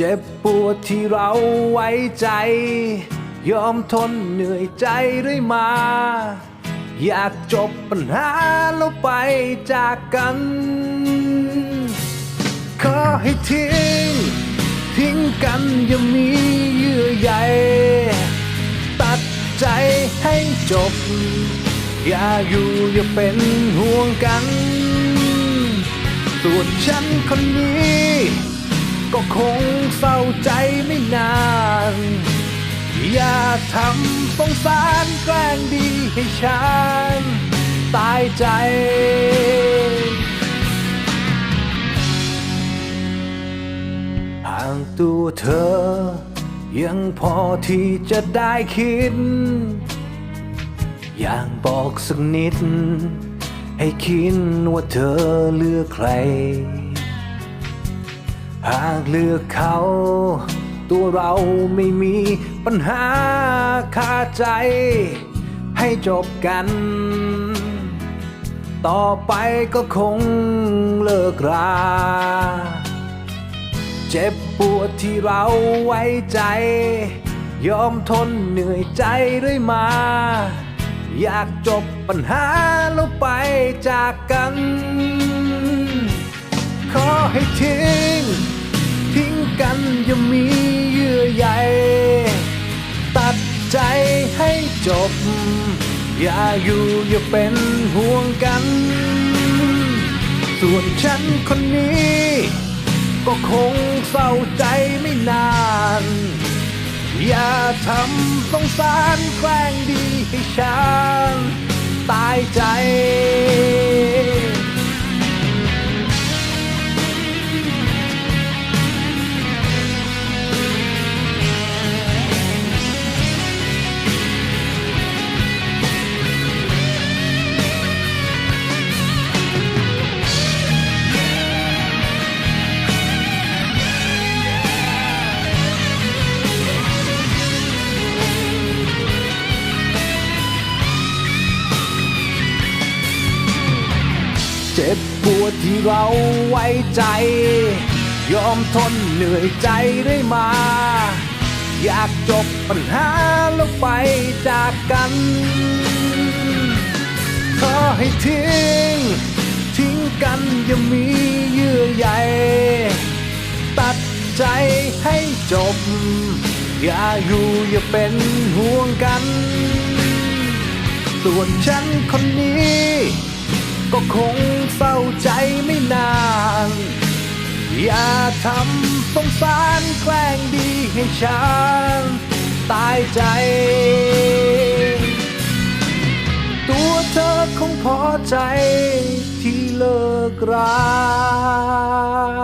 เจ็บปวดที่เราไว้ใจ ยอมทนเหนื่อยใจเรื่อยมา อยากจบปัญหาแล้วไปจากกัน ขอให้ทิ้ง ทิ้งกันอย่ามีเยื่อใยตัดใจให้จบ อย่าอยู่อย่าเป็นห่วงกัน ส่วนฉันคนนี้ ก็คงเศร้าใจไม่นาน อย่าทำสงสารแกล้งดีให้ฉัน ตายใจห่างตัวเธอ ยังพอที่จะได้คิด อย่างบอกสักนิด ให้คิดว่าเธอเลือกใคร หากเลือกเขา ตัวเราไม่มีปัญหาคาใจ ให้จบกัน ต่อไปก็คงเลิกรา เจ็บปวดที่เราไว้ใจ ยอมทนเหนื่อยใจเรื่อยมา อยากจบปัญหาแล้วไปจากกัน ขอให้ทิ้ง ทิ้งกันอย่ามีเยื่อใยตัดใจให้จบ อย่าอยู่อย่าเป็นห่วงกัน ส่วนฉันคนนี้ ก็คงเศร้าใจไม่นาน อย่าทำสงสารแกล้งดีให้ฉัน เจ็บปวดที่เราไว้ใจ ยอมทนเหนื่อยใจได้มา อยากจบปัญหาแล้วไปจากกัน ขอให้ทิ้ง ทิ้งกันอย่ามีเยื่อใยตัดใจให้จบ อย่าอยู่อย่าเป็นห่วงกัน ส่วนฉันคนนี้ ก็คงเศร้าใจไม่นาน อย่าทำสงสารแกล้งดีให้ฉันตายใจ ตัวเธอคงพอใจที่เลิกรา